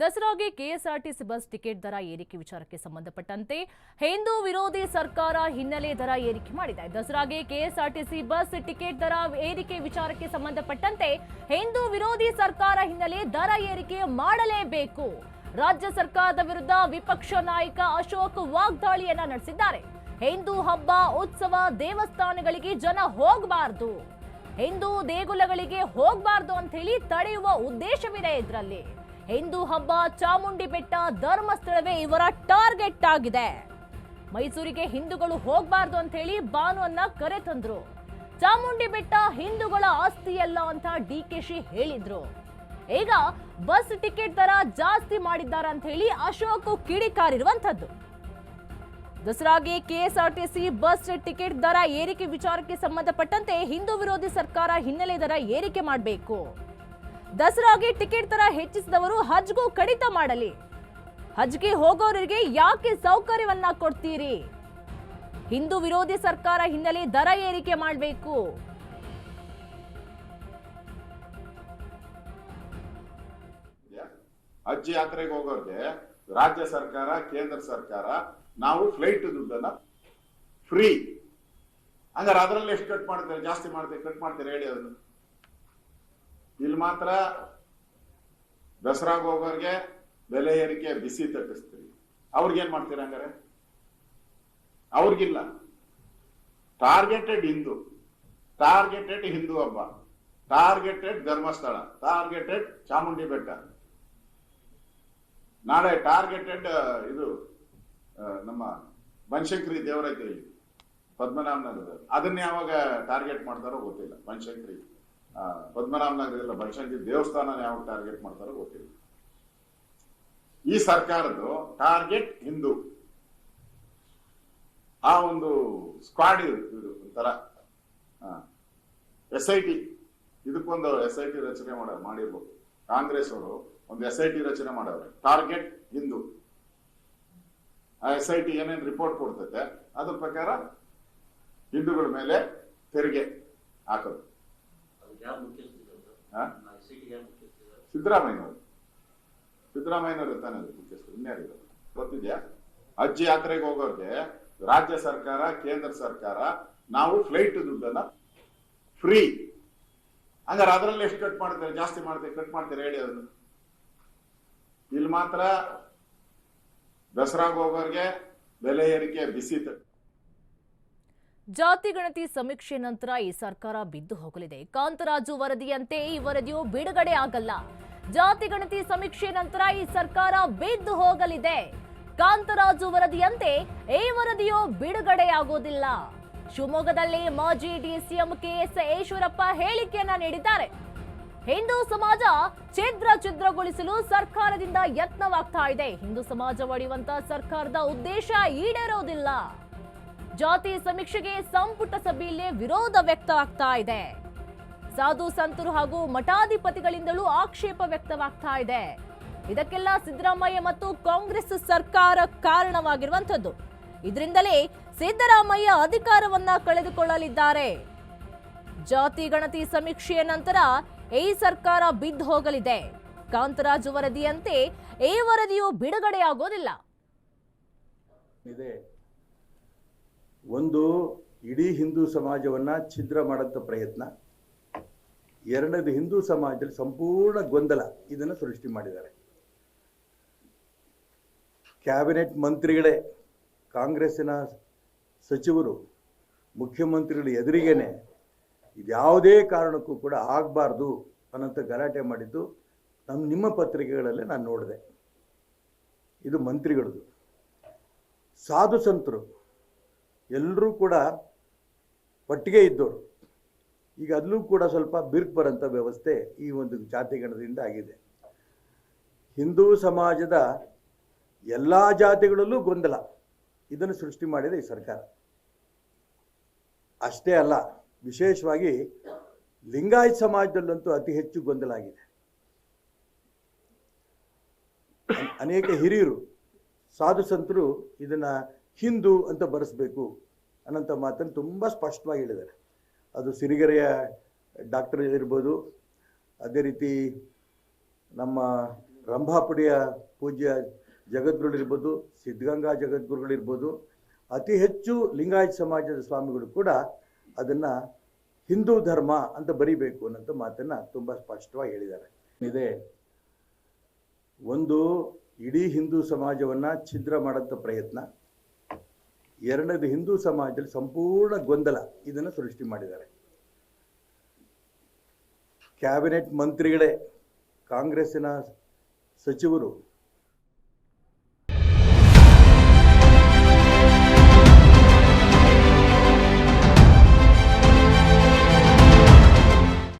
ದಸರಾಗೆ KSRTC bus ticket ದರ ಏರಿಕೆ ವಿಚಾರಕ್ಕೆ ಸಂಬಂಧಪಟ್ಟಂತೆ ಹಿಂದೂ ವಿರೋಧಿ ಸರ್ಕಾರ ಹಿನ್ನೆಲೆ ದರ ಏರಿಕೆ ಮಾಡಿದೆ. ದಸರಾಗೆ ಕೆಎಸ್ಆರ್ಟಿಸಿ ಬಸ್ ಟಿಕೆಟ್ ದರ ಏರಿಕೆ ವಿಚಾರಕ್ಕೆ ಸಂಬಂಧಪಟ್ಟಂತೆ ಹಿಂದೂ ವಿರೋಧಿ ಸರ್ಕಾರ ಹಿನ್ನೆಲೆ ದರ ಏರಿಕೆ ಮಾಡಲೇಬೇಕು. ರಾಜ್ಯ ಸರ್ಕಾರದ ವಿರುದ್ಧ ವಿಪಕ್ಷ ನಾಯಕ ಅಶೋಕ್ ವಾಗ್ದಾಳಿಯನ್ನ ನಡೆಸಿದ್ದಾರೆ. ಹಿಂದೂ ಹಬ್ಬ, ಉತ್ಸವ ದೇವಸ್ಥಾನಗಳಿಗೆ ಜನ ಹೋಗಬಾರದು. ಹಿಂದೂ ದೇಗುಲಗಳಿಗೆ ಹೋಗಬಾರ್ದು ಅಂತ ಹೇಳಿ ತಡೆಯುವ ಉದ್ದೇಶವಿದೆ ಇದರಲ್ಲಿ. ಹಿಂದೂ ಹಬ್ಬ ಚಾಮುಂಡಿ ಬೆಟ್ಟ ಧರ್ಮಸ್ಥಳವೇ ಇವರ ಟಾರ್ಗೆಟ್ ಆಗಿದೆ. ಮೈಸೂರಿಗೆ ಹಿಂದೂಗಳು ಹೋಗಬಾರ್ದು ಅಂತ ಹೇಳಿ ಬಾನುವನ್ನ ಕರೆ ತಂದ್ರು. ಚಾಮುಂಡಿ ಬೆಟ್ಟ ಹಿಂದೂಗಳ ಆಸ್ತಿಯಲ್ಲ ಅಂತ ಡಿ ಕೆ ಶಿ ಹೇಳಿದ್ರು. ಈಗ ಬಸ್ ಟಿಕೆಟ್ ದರ ಜಾಸ್ತಿ ಮಾಡಿದ್ದಾರೆ ಅಂತ ಹೇಳಿ ಅಶೋಕ್ ಕಿಡಿಕಾರಿರುವಂತದ್ದು ದಸರಾಗೆ ಕೆಎಸ್ಆರ್ಟಿಸಿ ಬಸ್ ಟಿಕೆಟ್ ದರ ಏರಿಕೆ ವಿಚಾರಕ್ಕೆ ಸಂಬಂಧಪಟ್ಟಂತೆ ಹಿಂದೂ ವಿರೋಧಿ ಸರ್ಕಾರ ಹಿನ್ನೆಲೆ ದರ ಏರಿಕೆ ಮಾಡಬೇಕು. ದಸರಾಗೆ ಟಿಕೆಟ್ ತರ ಹೆಚ್ಚಿಸಿದವರು ಹಜ್ಗೂ ಕಡಿತ ಮಾಡಲಿ. ಹಜ್ಗೆ ಹೋಗೋರಿಗೆ ಯಾಕೆ ಸೌಕರ್ಯವನ್ನ ಕೊಡ್ತೀರಿ? ಹಿಂದೂ ವಿರೋಧಿ ಸರ್ಕಾರ ಹಿನ್ನೆಲೆ ದರ ಏರಿಕೆ ಮಾಡಬೇಕು. ಹಜ್ ಯಾತ್ರೆಗೆ ಹೋಗೋರಿಗೆ ರಾಜ್ಯ ಸರ್ಕಾರ, ಕೇಂದ್ರ ಸರ್ಕಾರ, ನಾವು ಫ್ಲೈಟ್ ದುಡ್ಡನ್ನ ಫ್ರೀ ಹಂಗಾರೆ ಅದರಲ್ಲಿ ಎಷ್ಟು ಕಟ್ ಮಾಡ್ತಾರೆ, ಜಾಸ್ತಿ ಮಾಡ್ತಾರೆ ಕಟ್ ಮಾಡ್ತಾರೆ ಹೇಳಿ ಅದನ್ನು. ಇಲ್ಲಿ ಮಾತ್ರ ದಸರಾಗ ಹೋಗೋರ್ಗೆ ಬೆಲೆ ಏರಿಕೆ ಬಿಸಿ ತಟ್ಟಿಸ್ತೀರಿ ಅವ್ರಿಗೇನ್ ಮಾಡ್ತೀರ ಹಂಗಾರೆ? ಅವ್ರಿಗಿಲ್ಲ. ಟಾರ್ಗೆಟೆಡ್ ಹಿಂದೂ. ಟಾರ್ಗೆಟೆಡ್ ಹಿಂದೂ ಹಬ್ಬ. ಟಾರ್ಗೆಟೆಡ್ ಧರ್ಮಸ್ಥಳ. ಟಾರ್ಗೆಟೆಡ್ ಚಾಮುಂಡಿ ಬೆಟ್ಟ. ನಾಳೆ ಟಾರ್ಗೆಟೆಡ್ ಇದು ನಮ್ಮ ಬನಶಂಕರಿ ದೇವರೈತೆ ಇಲ್ಲಿ ಪದ್ಮನಾಭ ನಗರದಲ್ಲಿ ಅದನ್ನ ಯಾವಾಗ ಟಾರ್ಗೆಟ್ ಮಾಡ್ತಾರೋ ಗೊತ್ತಿಲ್ಲ. ಬನಶಂಕರಿ. ಪದ್ಮನಾಭ ನಗರದಲ್ಲ ಬನಶಂಕರಿ ದೇವಸ್ಥಾನ ಯಾವ ಟಾರ್ಗೆಟ್ ಮಾಡ್ತಾರೋ ಗೊತ್ತಿಲ್ಲ. ಈ ಸರ್ಕಾರದ್ದು ಟಾರ್ಗೆಟ್ ಹಿಂದೂ. ಆ ಒಂದು ಸ್ಕ್ವಾಡ್ ಇದು ಒಂಥರ ಎಸ್ ಐ ಟಿ ಇದಕ್ಕೊಂದು ಎಸ್ ಐ ಟಿ ರಚನೆ ಮಾಡ, ಮಾಡಿರ್ಬೋದು. ಕಾಂಗ್ರೆಸ್ ಅವರು ಒಂದು ಎಸ್ ಐ ಟಿ ರಚನೆ ಮಾಡವ್ರೆ. ಟಾರ್ಗೆಟ್ ಹಿಂದೂ. ಆ ಎಸ್ ಐ ಟಿ ಏನೇನು ರಿಪೋರ್ಟ್ ಕೊಡ್ತೈತೆ, ಅದ್ರ ಪ್ರಕಾರ ಹಿಂದೂಗಳ ಮೇಲೆ ತೆರಿಗೆ ಹಾಕೋದು. ಸಿದ್ದರಾಮಯ್ಯನವರು. ಸಿದ್ದರಾಮಯ್ಯನವರು ತಾನೇ ಅದು ಮುಖ್ಯಸ್ಥರು ಇನ್ಯಾರಿದ್ರು ಗೊತ್ತಿದ್ಯಾ? ಅಜ್ಜಿ ಯಾತ್ರೆಗೆ ಹೋಗೋರ್ಗೆ ರಾಜ್ಯ ಸರ್ಕಾರ ಕೇಂದ್ರ ಸರ್ಕಾರ ನಾವು ಫ್ಲೈಟ್ ದುಡ್ಡನ್ನ ಫ್ರೀ ಹಂಗಾರೆ ಅದರಲ್ಲಿ ಎಷ್ಟು ಕಟ್ ಮಾಡ್ತಾರೆ? ಜಾಸ್ತಿ ಮಾಡ್ತೇವೆ ಕಟ್ ಮಾಡ್ತಾರೆ? ಹೇಳಿ ಅದನ್ನು. ಇಲ್ಲಿ ಮಾತ್ರ ದಸರಾಗ ಹೋಗೋರ್ಗೆ ಬೆಲೆ ಏರಿಕೆ ಬಿಸಿ ಜಾತಿ ಗಣತಿ ಸಮೀಕ್ಷೆ ನಂತರ ಈ ಸರ್ಕಾರ ಬಿದ್ದು ಹೋಗಲಿದೆ. ಕಾಂತರಾಜು ವರದಿಯಂತೆ ಈ ವರದಿಯು ಬಿಡುಗಡೆ ಆಗಲ್ಲ. ಜಾತಿ ಗಣತಿ ಸಮೀಕ್ಷೆ ನಂತರ ಈ ಸರ್ಕಾರ ಬಿದ್ದು ಹೋಗಲಿದೆ. ಕಾಂತರಾಜು ವರದಿಯಂತೆ ಈ ವರದಿಯು ಬಿಡುಗಡೆಯಾಗೋದಿಲ್ಲ ಶಿವಮೊಗ್ಗದಲ್ಲಿ ಮಾಜಿ ಡಿಸಿಎಂ ಕೆಎಸ್ ಈಶ್ವರಪ್ಪ ಹೇಳಿಕೆಯನ್ನ ನೀಡಿದ್ದಾರೆ. ಹಿಂದೂ ಸಮಾಜ ಛಿದ್ರ ಛಿದ್ರಗೊಳಿಸಲು ಸರ್ಕಾರದಿಂದ ಯತ್ನವಾಗ್ತಾ ಇದೆ. ಹಿಂದೂ ಸಮಾಜ ಒಡೆಯುವಂತ ಸರ್ಕಾರದ ಉದ್ದೇಶ ಈಡೇರೋದಿಲ್ಲ. ಜಾತಿ ಸಮೀಕ್ಷೆಗೆ ಸಂಪುಟ ಸಭೆಯಲ್ಲೇ ವಿರೋಧ ವ್ಯಕ್ತವಾಗ್ತಾ ಇದೆ. ಸಾಧು ಸಂತರು ಹಾಗೂ ಮಠಾಧಿಪತಿಗಳಿಂದಲೂ ಆಕ್ಷೇಪ ವ್ಯಕ್ತವಾಗ್ತಾ ಇದೆ. ಇದಕ್ಕೆಲ್ಲ ಸಿದ್ದರಾಮಯ್ಯ ಮತ್ತು ಕಾಂಗ್ರೆಸ್ ಸರ್ಕಾರ ಕಾರಣವಾಗಿರುವಂಥದ್ದು. ಇದರಿಂದಲೇ ಸಿದ್ದರಾಮಯ್ಯ ಅಧಿಕಾರವನ್ನ ಕಳೆದುಕೊಳ್ಳಲಿದ್ದಾರೆ. ಜಾತಿ ಗಣತಿ ಸಮೀಕ್ಷೆಯ ನಂತರ ಈ ಸರ್ಕಾರ ಬಿದ್ದು ಹೋಗಲಿದೆ. ಕಾಂತರಾಜು ವರದಿಯಂತೆ ಈ ವರದಿಯು ಬಿಡುಗಡೆಯಾಗೋದಿಲ್ಲ. ಒಂದು ಇಡೀ ಹಿಂದೂ ಸಮಾಜವನ್ನು ಛಿದ್ರ ಮಾಡೋಂಥ ಪ್ರಯತ್ನ. ಎರಡನೇದು ಹಿಂದೂ ಸಮಾಜದಲ್ಲಿ ಸಂಪೂರ್ಣ ಗೊಂದಲ ಇದನ್ನು ಸೃಷ್ಟಿ ಮಾಡಿದ್ದಾರೆ. ಕ್ಯಾಬಿನೆಟ್ ಮಂತ್ರಿಗಳೇ, ಕಾಂಗ್ರೆಸ್ಸಿನ ಸಚಿವರು, ಮುಖ್ಯಮಂತ್ರಿಗಳ ಎದುರಿಗೇನೆ ಇದ್ಯಾವುದೇ ಕಾರಣಕ್ಕೂ ಕೂಡ ಆಗಬಾರ್ದು ಅನ್ನೋಂಥ ಗಲಾಟೆ ಮಾಡಿದ್ದು ನಮ್ಮ ನಿಮ್ಮ ಪತ್ರಿಕೆಗಳಲ್ಲೇ ನಾನು ನೋಡಿದೆ. ಇದು ಮಂತ್ರಿಗಳದು ಸಾಧು ಸಂತರು ಎಲ್ಲರೂ ಕೂಡ ಒಟ್ಟಿಗೆ ಇದ್ದವರು ಈಗ ಅದಲ್ಲೂ ಕೂಡ ಸ್ವಲ್ಪ ಬಿರುಕು ಬರೋಂಥ ವ್ಯವಸ್ಥೆ ಈ ಒಂದು ಜಾತಿಗಣದಿಂದ ಆಗಿದೆ. ಹಿಂದೂ ಸಮಾಜದ ಎಲ್ಲ ಜಾತಿಗಳಲ್ಲೂ ಗೊಂದಲ. ಇದನ್ನು ಸೃಷ್ಟಿ ಮಾಡಿದೆ ಈ ಸರ್ಕಾರ. ಅಷ್ಟೇ ಅಲ್ಲ, ವಿಶೇಷವಾಗಿ ಲಿಂಗಾಯತ್ ಸಮಾಜದಲ್ಲಂತೂ ಅತಿ ಹೆಚ್ಚು ಗೊಂದಲ ಆಗಿದೆ. ಅನೇಕ ಹಿರಿಯರು, ಸಾಧು ಸಂತರು ಇದನ್ನ ಹಿಂದೂ ಅಂತ ಬರೆಸ್ಬೇಕು ಅನ್ನೋಂಥ ಮಾತನ್ನು ತುಂಬ ಸ್ಪಷ್ಟವಾಗಿ ಹೇಳಿದ್ದಾರೆ. ಅದು ಸಿರಿಗೆರೆಯ ಡಾಕ್ಟರ್ ಇರ್ಬೋದು, ಅದೇ ರೀತಿ ನಮ್ಮ ರಂಭಾಪುಡಿಯ ಪೂಜ್ಯ ಜಗದ್ಗುರುಗಳಿರ್ಬೋದು ಸಿದ್ಧಗಂಗಾ ಜಗದ್ಗುರುಗಳಿರ್ಬೋದು ಅತಿ ಹೆಚ್ಚು ಲಿಂಗಾಯತ್ ಸಮಾಜದ ಸ್ವಾಮಿಗಳು ಕೂಡ ಅದನ್ನು ಹಿಂದೂ ಧರ್ಮ ಅಂತ ಬರಿಬೇಕು ಅನ್ನೋಂಥ ಮಾತನ್ನು ತುಂಬ ಸ್ಪಷ್ಟವಾಗಿ ಹೇಳಿದ್ದಾರೆ. ಇದೆ ಒಂದು ಇಡೀ ಹಿಂದೂ ಸಮಾಜವನ್ನು ಛಿದ್ರ ಮಾಡೋಂಥ ಪ್ರಯತ್ನ. ಎರಡನೇದು ಹಿಂದೂ ಸಮಾಜದಲ್ಲಿ ಸಂಪೂರ್ಣ ಗೊಂದಲ ಇದನ್ನು ಸೃಷ್ಟಿ ಮಾಡಿದ್ದಾರೆ. ಕ್ಯಾಬಿನೆಟ್ ಮಂತ್ರಿಗಳೇ ಕಾಂಗ್ರೆಸ್ಸಿನ ಸಚಿವರು